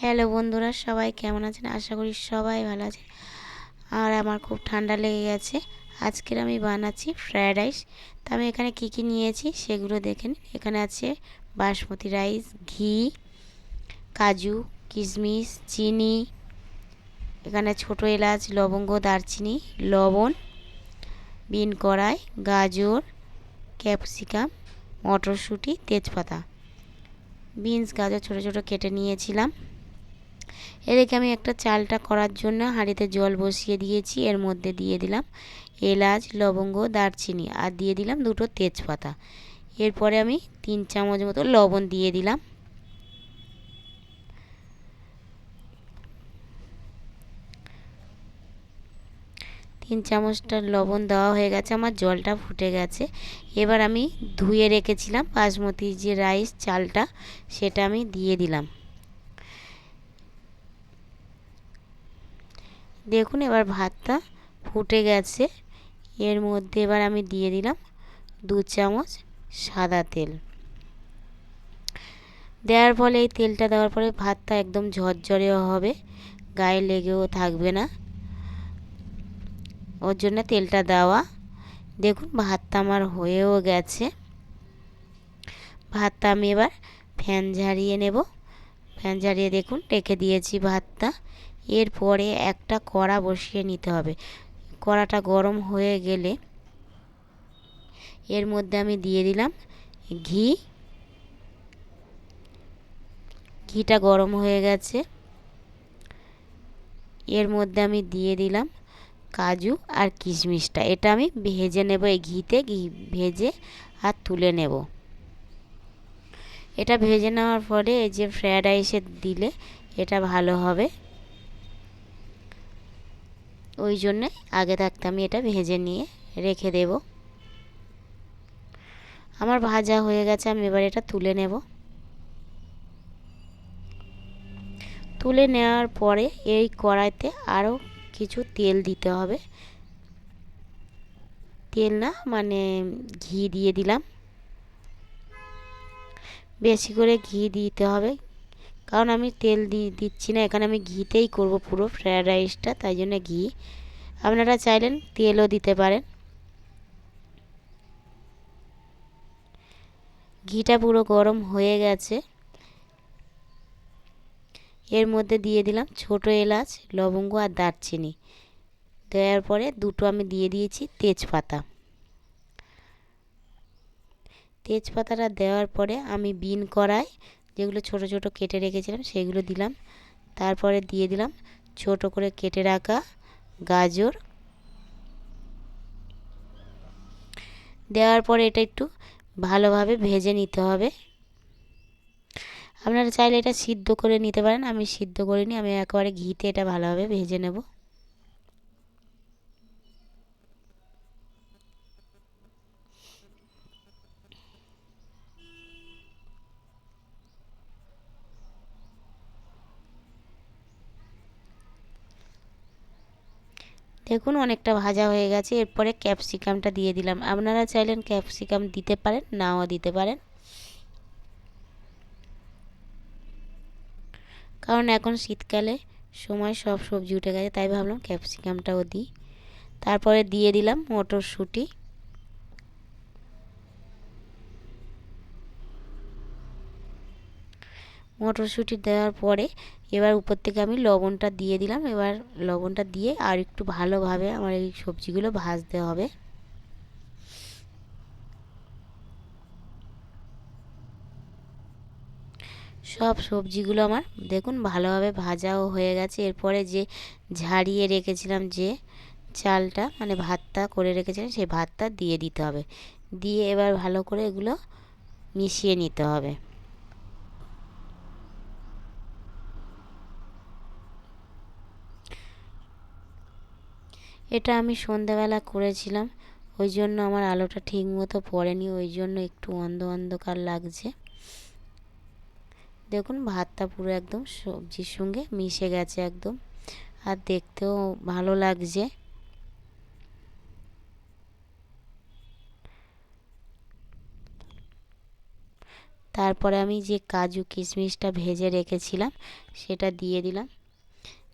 Hello বন্ধুরা, সবাই কেমন আছেন? আশা করি সবাই ভালো আছে আর আমার খুব ঠান্ডা লেগে গেছে। আজকের আমি বানাচ্ছি ফ্রায়েড রাইস তা আমি এখানে কি কি নিয়েছি সেগুলো দেখেন এখানে আছে বাসমতি রাইস ঘি, কাজু, কিশমিশ, চিনি, এখানে ছোট এলাচ, লবঙ্গ, দারচিনি, লবণ, বিন কড়াই, গাজর, ক্যাপসিকাম, মটরশুঁটি, তেজপাতা। বিনস গাজর ছোটো ছোটো কেটে নিয়েছিলাম। এদিকে আমি একটা চালটা করার জন্য হাঁড়িতে জল বসিয়ে দিয়েছি। এর মধ্যে দিয়ে দিলাম এলাচ, লবঙ্গ, দারচিনি আর দিয়ে দিলাম দুটো তেজপাতা। এরপরে আমি তিন চামচ মতো লবণ দিয়ে দিলাম। তিন চামচটা লবণ দেওয়া হয়ে গেছে, আমার জলটা ফুটে গেছে। এবার আমি ধুয়ে রেখেছিলাম বাসমতি যে রাইস চালটা, সেটা আমি দিয়ে দিলাম। দেখুন এবার ভাতটা ফুটে গেছে। এর মধ্যে এবার আমি দিয়ে দিলাম দু চামচ সাদা তেল। দেওয়ার ফলে এই তেলটা দেওয়ার পরে ভাতটা একদম ঝরঝরেও হবে, গায়ে লেগেও থাকবে না। ওর জন্য তেলটা দেওয়া। দেখুন ভাতটা আমার হয়েও গেছে। ভাতটা আমি এবার ফ্যান ঝারিয়ে নেব। ফ্যান ঝারিয়ে দেখুন রেখে দিয়েছি ভাতটা। এরপরে একটা কড়া বসিয়ে নিতে হবে। কড়াটা গরম হয়ে গেলে এর মধ্যে আমি দিয়ে দিলাম ঘি। ঘিটা গরম হয়ে গেছে। এর মধ্যে আমি দিয়ে দিলাম কাজু আর কিশমিশটা। এটা আমি ভেজে নেব এই ঘিতে, ঘি ভেজে আর তুলে নেব। এটা ভেজে নেওয়ার পরে এই যে ফ্রায়েড রাইসে দিলে এটা ভালো হবে। ওই জন্যে আগে থাকতে আমি এটা ভেজে নিয়ে রেখে দেব। আমার ভাজা হয়ে গেছে, আমি এবার এটা তুলে নেব। তুলে নেওয়ার পরে এই কড়াইতে আরও কিছু তেল দিতে হবে। তেল না মানে ঘি দিয়ে দিলাম। বেশি করে ঘি দিতে হবে। কারণ আমি তেল দিচ্ছি না। এখানে আমি ঘিতেই করব পুরো ফ্রায়েড রাইসটা তাই জন্য ঘি। আপনারা চাইলেন তেলও দিতে পারেন। ঘিটা পুরো গরম হয়ে গেছে। এর মধ্যে দিয়ে দিলাম ছোট এলাচ, লবঙ্গ আর দারচিনি। দেওয়ার পরে দুটো আমি দিয়ে দিয়েছি তেজপাতা। তেজপাতাটা দেওয়ার পরে আমি বিন কড়াই যেগুলো ছোট ছোট কেটে রেখেছিলাম সেগুলো দিলাম। তারপরে দিয়ে দিলাম ছোট করে কেটে রাখা গাজর। দেওয়ার পরে এটা একটু ভালোভাবে ভেজে নিতে হবে। আপনারা চাইলে এটা সিদ্ধ করে নিতে পারেন। আমি সিদ্ধ করিনি, আমি একেবারে ঘিতে এটা ভালোভাবে ভেজে নেব। দেখুন, অনেকটা ভাজা হয়ে গেছে। এরপরে ক্যাপসিকামটা দিয়ে দিলাম। আপনারা চাইলেন ক্যাপসিকাম দিতে পারেন, নাও দিতে পারেন। কারণ এখন শীতকালে সময় সব সবজি উঠে গেছে, তাই ভাবলাম ক্যাপসিকামটাও দিই। তারপরে দিয়ে দিলাম মটরশুঁটি। মটরশুঁটি দেওয়ার পরে এবার উপর থেকে আমি লবণটা দিয়ে দিলাম। এবার লবণটা দিয়ে আর একটু ভালোভাবে আমার এই সবজিগুলো ভাজতে হবে। সব সবজিগুলো আমার দেখুন ভালোভাবে ভাজাও হয়ে গেছে। এরপরে যে ঝাড়িয়ে রেখেছিলাম যে চালটা মানে ভাতটা করে রেখেছিলাম, সেই ভাতটা দিয়ে দিতে হবে। দিয়ে এবার ভালো করে এগুলো মিশিয়ে নিতে হবে। এটা আমি সন্ধ্যাবেলা করেছিলাম। ওই জন্য আমার আলোটা ঠিক মতো পড়েনি, ওই জন্য একটু অন্ধ অন্ধকার লাগছে। দেখুন, ভাতটা পুরো একদম সবজির সঙ্গে মিশে গেছে একদম। আর দেখতেও ভালো লাগছে। তারপরে আমি যে কাজু কিশমিশটা ভেজে রেখেছিলাম, সেটা দিয়ে দিলাম।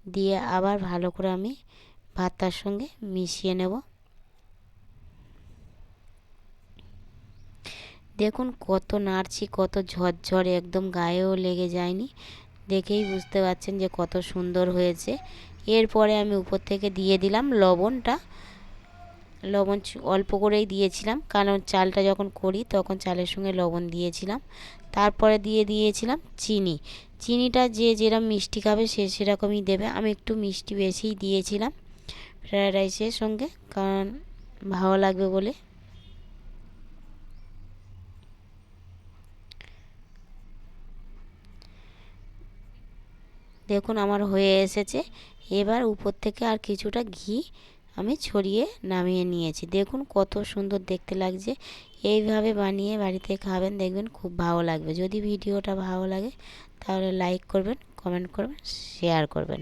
দিয়ে আবার ভালো করে আমি ভাতটার সঙ্গে মিশিয়ে নেব। দেখুন কত নাড়ছি, কত ঝরঝরে, একদম গায়েও লেগে যায়নি। দেখেই বুঝতে পারছেন যে কত সুন্দর হয়েছে। এরপরে আমি উপর থেকে দিয়ে দিলাম লবণটা। লবণ অল্প করেই দিয়েছিলাম, কারণ চালটা যখন করি তখন চালের সঙ্গে লবণ দিয়েছিলাম। তারপরে দিয়ে দিয়েছিলাম চিনি। চিনিটা যে যেরকম মিষ্টি খাবে সে সেরকমই দেবে। আমি একটু মিষ্টি বেশিই দিয়েছিলাম। ফ্রায়েড রাইসের সঙ্গে, কারণ ভালো লাগবে বলে। দেখুন, আমার হয়ে এসেছে। এবার উপর থেকে আর কিছুটা ঘি আমি ছড়িয়ে নামিয়ে নিয়েছি। দেখুন, কত সুন্দর দেখতে লাগছে। এইভাবে বানিয়ে বাড়িতে খাবেন, দেখবেন খুব ভালো লাগবে। যদি ভিডিওটা ভালো লাগে, তাহলে লাইক করবেন কমেন্ট করবেন শেয়ার করবেন।